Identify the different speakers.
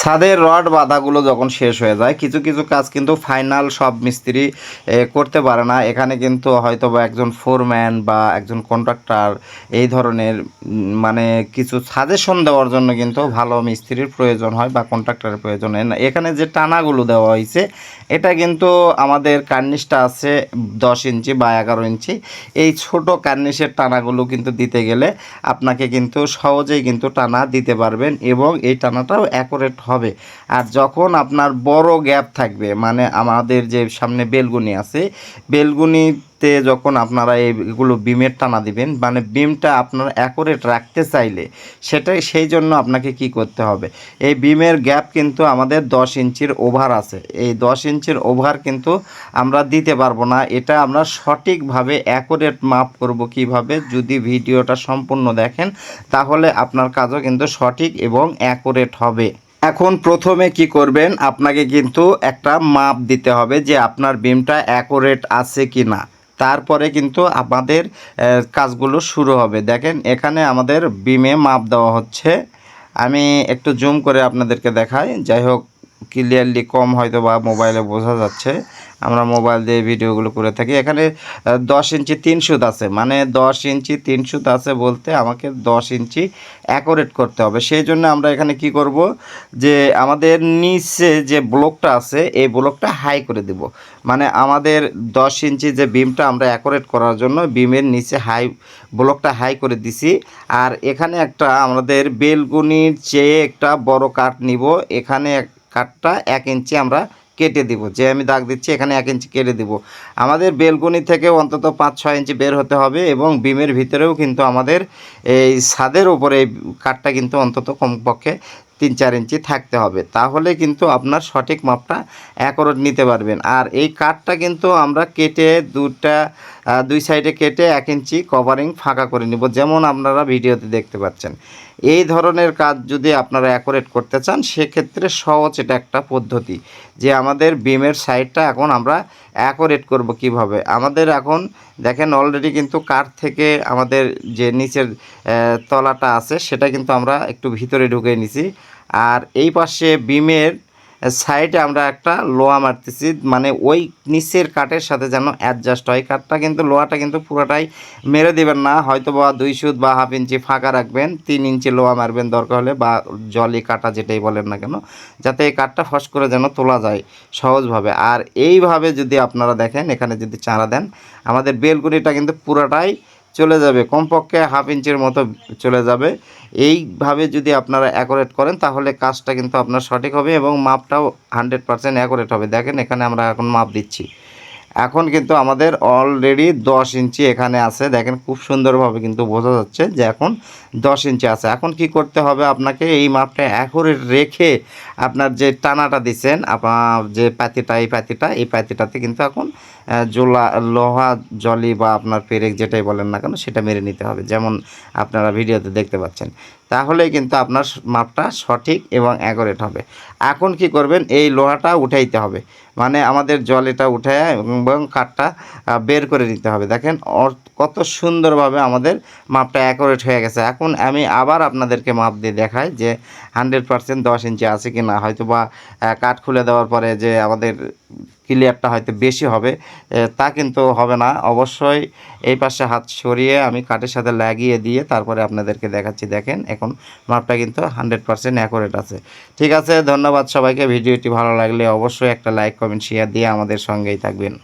Speaker 1: ছাদের রড বাঁধাগুলো যখন শেষ হয়ে যায়, কিছু কিছু কাজ কিন্তু ফাইনাল সব মিস্ত্রি করতে পারে না। এখানে কিন্তু হয়তো বা একজন ফোরম্যান বা একজন কন্ট্রাক্টর এই ধরনের মানে কিছু সাজেশন দেওয়ার জন্য কিন্তু ভালো মিস্ত্রির প্রয়োজন হয় বা কন্ট্রাক্টরের প্রয়োজন হয় না। এখানে যে টানাগুলো দেওয়া হয়েছে, এটা কিন্তু আমাদের কার্নিশটা আছে দশ ইঞ্চি বা এগারো ইঞ্চি। এই ছোট কার্নিশের টানাগুলো কিন্তু দিতে গেলে আপনাকে কিন্তু সহজেই কিন্তু টানা দিতে পারবেন এবং এই টানাটাও অ্যাকুরেট হবে। আর যখন আপনার বড় গ্যাপ থাকবে মানে আমাদের যে সামনে বেলগুনি আছে, বেলগুনিতে যখন আপনারা এইগুলো বিমের টানা দিবেন মানে বিমটা আপনার অ্যাকুরেট রাখতে চাইলে সেটাই, সেই জন্য আপনাকে কি করতে হবে? এই বিমের গ্যাপ কিন্তু আমাদের দশ ইঞ্চির ওভার আছে। এই দশ ইঞ্চির ওভার কিন্তু আমরা দিতে পারব না। এটা আমরা সঠিকভাবে অ্যাকুরেট মাপ করব কীভাবে, যদি ভিডিওটা সম্পূর্ণ দেখেন, তাহলে আপনার কাজও কিন্তু সঠিক এবং অ্যাকুরেট হবে। এখন প্রথমে কি করবেন, আপনাকে কিন্তু একটা মাপ দিতে হবে যে আপনার বিমটা অ্যাকোরেট আছে কি না তারপরে কিন্তু আমাদের কাজগুলো শুরু হবে। দেখেন, এখানে আমাদের বিমে মাপ দেওয়া হচ্ছে। আমি একটু জুম করে আপনাদেরকে দেখাই। যাই হোক ক্লিয়ারলি কম হয়তো বা মোবাইলে বোঝা যাচ্ছে। আমরা মোবাইল দিয়ে ভিডিওগুলো করে থাকি। এখানে দশ ইঞ্চি তিন সুদ আছে। মানে দশ ইঞ্চি তিন সুদ আছে বলতে আমাকে দশ ইঞ্চি অ্যাকোরেট করতে হবে। সেই জন্য আমরা এখানে কি করব যে আমাদের নিচে যে ব্লকটা আছে, এই ব্লকটা হাই করে দেব। মানে আমাদের দশ ইঞ্চি যে বিমটা আমরা অ্যাকোরেট করার জন্য বিমের নিচে হাই ব্লকটা হাই করে দিছি। আর এখানে একটা আমাদের বেলগুনির চেয়ে একটা বড় কাঠ নিব। এখানে কাঠটা এক ইঞ্চি আমরা কেটে দিব। যে আমি দাগ দিচ্ছি, এখানে এক ইঞ্চি কেটে দিব। আমাদের বেলকনি থেকে অন্তত পাঁচ, ছয় ইঞ্চি বের হতে হবে এবং বিমের ভিতরেও কিন্তু আমাদের এই ছাদের উপরে এই কাঠটা কিন্তু অন্তত কমপক্ষে তিন চার ইঞ্চি থাকতে হবে। তাহলে কিন্তু আপনার সঠিক মাপটা অ্যাকোরেট নিতে পারবেন। আর এই কাঠটা কিন্তু আমরা কেটে দুটা দুই সাইডে কেটে এক ইঞ্চি কভারিং ফাঁকা করে নিব, যেমন আপনারা ভিডিওতে দেখতে পাচ্ছেন। এই ধরনের কাজ যদি আপনারা অ্যাকোরেট করতে চান, সেক্ষেত্রে সহজ এটা একটা পদ্ধতি যে আমাদের বিমের সাইডটা এখন আমরা অ্যাকোরেট করব কীভাবে। আমাদের এখন দেখেন অলরেডি কিন্তু কাঠ থেকে আমাদের যে নিচের তলাটা আছে, সেটা কিন্তু আমরা একটু ভিতরে ঢুকে নিছি। আর এই পাশে বিমের সাইডে আমরা একটা লোহা মারতেছি মানে ওই নিচের কাঠের সাথে যেন অ্যাডজাস্ট হয়। কাঠটা কিন্তু লোহাটা কিন্তু পুরোটাই মেরে দেবেন না হয়তো বা দুই সুত বা হাফ ইঞ্চি ফাঁকা রাখবেন, তিন ইঞ্চি লোহা মারবেন দরকার হলে, বা জলি কাটা যেটাই বলেন না কেন, যাতে এই কাঠটা ফস করে যেন তোলা যায় সহজভাবে। আর এইভাবে যদি আপনারা দেখেন, এখানে যদি চারা দেন, আমাদের বেলগুড়িটা কিন্তু পুরোটাই চলে যাবে। কমপক্ষে হাফ ইঞ্চির মতো চলে যাবে। এইভাবে যদি আপনারা অ্যাকোরেট করেন, তাহলে কাজটা কিন্তু আপনার সঠিক হবে এবং মাপটাও হান্ড্রেড পারসেন্ট অ্যাকোরেট হবে। দেখেন এখানে আমরা এখন মাপ দিচ্ছি। এখন কিন্তু আমাদের অলরেডি দশ ইঞ্চি এখানে আছে। দেখেন খুব সুন্দরভাবে কিন্তু বোঝা যাচ্ছে যে এখন দশ ইঞ্চি আছে। এখন কি করতে হবে আপনাকে এই মাপটা অ্যাকোরেট রেখে আপনার যে টানাটা দিচ্ছেন আপনার যে পাতিটা, এই পাতিটা, এই পাতিটাতে কিন্তু এখন জোলা, লোহা, জলি বা আপনার পেরেক যেটাই বলেন না কেন, সেটা মেরে নিতে হবে। যেমন আপনারা ভিডিওতে দেখতে পাচ্ছেন। তাহলেই কিন্তু আপনার মাপটা সঠিক এবং অ্যাকোরেট হবে। এখন কি করবেন? এই লোহাটা উঠাইতে হবে। মানে আমাদের জল এটা উঠে এবং কাঠটা বের করে নিতে হবে। দেখেন কত সুন্দরভাবে আমাদের মাপটা অ্যাকোরেট হয়ে গেছে। এখন আমি আবার আপনাদেরকে মাপ দিয়ে দেখাই যে হান্ড্রেড পার্সেন্ট দশ ইঞ্চি আছে কি না হয়তো বা কাঠ খুলে দেওয়ার পরে যে আমাদের ক্লিয়ারটা হয়তো বেশি হবে তা কিন্তু হবে না। অবশ্যই এই পাশে হাত সরিয়ে আমি কাঠের সাথে লাগিয়ে দিয়ে তারপরে আপনাদেরকে দেখাচ্ছি। দেখেন, এখন মাপটা কিন্তু হান্ড্রেড পার্সেন্ট অ্যাকোরেট আছে। ঠিক আছে, ধন্যবাদ সবাইকে। ভিডিওটি ভালো লাগলে অবশ্যই একটা লাইক কমেন্ট শেয়ার দিয়ে আমাদের সঙ্গেই থাকবেন।